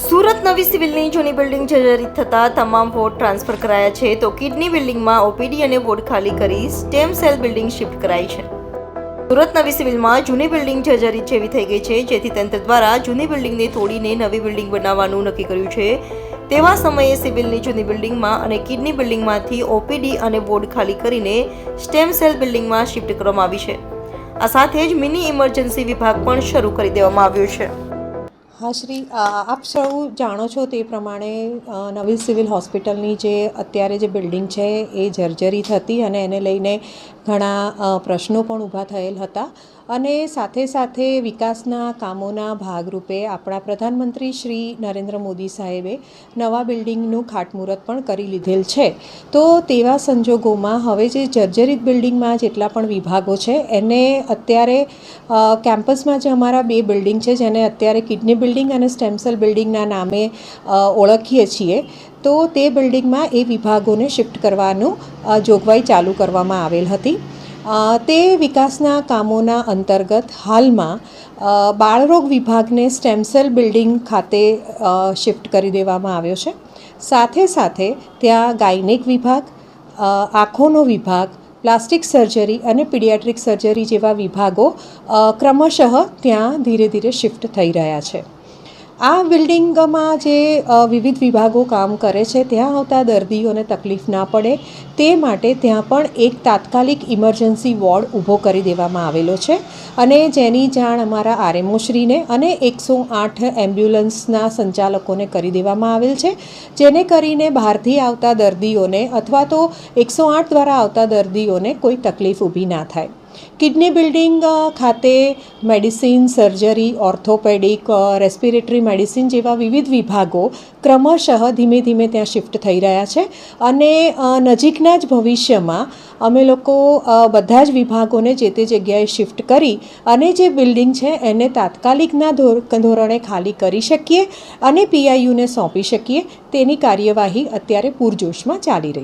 સુરત નવી સિવિલની જૂની બિલ્ડિંગ જર્જરિત થતાં તમામ વોર્ડ ટ્રાન્સફર કરાયા છે. તો કિડની બિલ્ડિંગમાં ઓપીડી અને વોર્ડ ખાલી કરી સ્ટેમ સેલ બિલ્ડિંગ શિફ્ટ કરાઈ છે. સુરત નવી સિવિલમાં જૂની બિલ્ડિંગ જર્જરિત જેવી થઈ ગઈ છે, જેથી તંત્ર દ્વારા જૂની બિલ્ડિંગને તોડીને નવી બિલ્ડિંગ બનાવવાનું નક્કી કર્યું છે. તેવા સમયે સિવિલની જૂની બિલ્ડિંગમાં અને કિડની બિલ્ડિંગમાંથી ઓપીડી અને વોર્ડ ખાલી કરીને સ્ટેમ સેલ બિલ્ડિંગમાં શિફ્ટ કરવામાં આવી છે. આ સાથે જ મિની ઇમરજન્સી વિભાગ પણ શરૂ કરી દેવામાં આવ્યો છે. હા, શ્રી આપ સૌ જાણો છો તે પ્રમાણે નવી સિવિલ હોસ્પિટલની જે અત્યારે જે બિલ્ડિંગ છે એ જર્જરિત હતી અને એને લઈને ઘણા પ્રશ્નો પણ ઊભા થયેલ હતા. અને સાથે સાથે વિકાસના કામોના ભાગરૂપે આપણા પ્રધાનમંત્રી શ્રી નરેન્દ્ર મોદી સાહેબે નવા બિલ્ડિંગનું ખાટમુહૂર્ત પણ કરી લીધેલ છે. તો તેવા સંજોગોમાં હવે જે જર્જરિત બિલ્ડિંગમાં જેટલા પણ વિભાગો છે, એને અત્યારે કેમ્પસમાં જે અમારા બે બિલ્ડિંગ છે, જેને અત્યારે કિડની બિલ્ડિંગ અને સ્ટેમસેલ બિલ્ડિંગના નામે ઓળખીએ છીએ. તો તે બિલ્ડિંગમાં એ વિભાગોને શિફ્ટ કરવાનું જોગવાઈ ચાલુ કરવામાં આવેલ હતી. તે વિકાસના કામોના અંતર્ગત હાલમાં બાળરોગ વિભાગને સ્ટેમસેલ બિલ્ડિંગ ખાતે શિફ્ટ કરી દેવામાં આવ્યો છે. સાથે સાથે ત્યાં ગાયનેક વિભાગ આંખોનો વિભાગ, પ્લાસ્ટિક સર્જરી અને પીડિયાટ્રિક સર્જરી જેવા વિભાગો ક્રમશઃ ત્યાં ધીરે ધીરે શિફ્ટ થઈ રહ્યા છે. આ બિલ્ડિંગમાં જે વિવિધ વિભાગો કામ કરે છે, ત્યાં આવતા દર્દીઓને તકલીફ ના પડે, તે માટે ત્યાં પણ એક તાત્કાલિક ઇમરજન્સી વોર્ડ ઊભો કરી દેવામાં આવેલો છે. અને જેની જાણ અમારા આરએમઓશ્રીને અને એકસો આઠ એમ્બ્યુલન્સના સંચાલકોને કરી દેવામાં આવેલ છે. જેને કરીને બહારથી આવતા દર્દીઓને અથવા તો એકસો આઠ દ્વારા આવતા દર્દીઓને કોઈ તકલીફ ઊભી ના થાય. કિડની બિલ્ડિંગ ખાતે medicine, surgery, orthopaedic respiratory medicine જેવા વિવિધ વિભાગો ક્રમશઃ ધીમે ધીમે ત્યાં શિફ્ટ થઈ રહ્યા છે. અને નજીકના જ ભવિષ્યમાં અમે લોકો બધા જ વિભાગોને જે તે જગ્યાએ શિફ્ટ કરી અને જે બિલ્ડિંગ છે એને તાત્કાલિકના ધોરણે ખાલી કરી શકીએ અને પીઆઈયુને સોંપી શકીએ. તેની કાર્યવાહી અત્યારે પૂરજોશમાં ચાલી રહી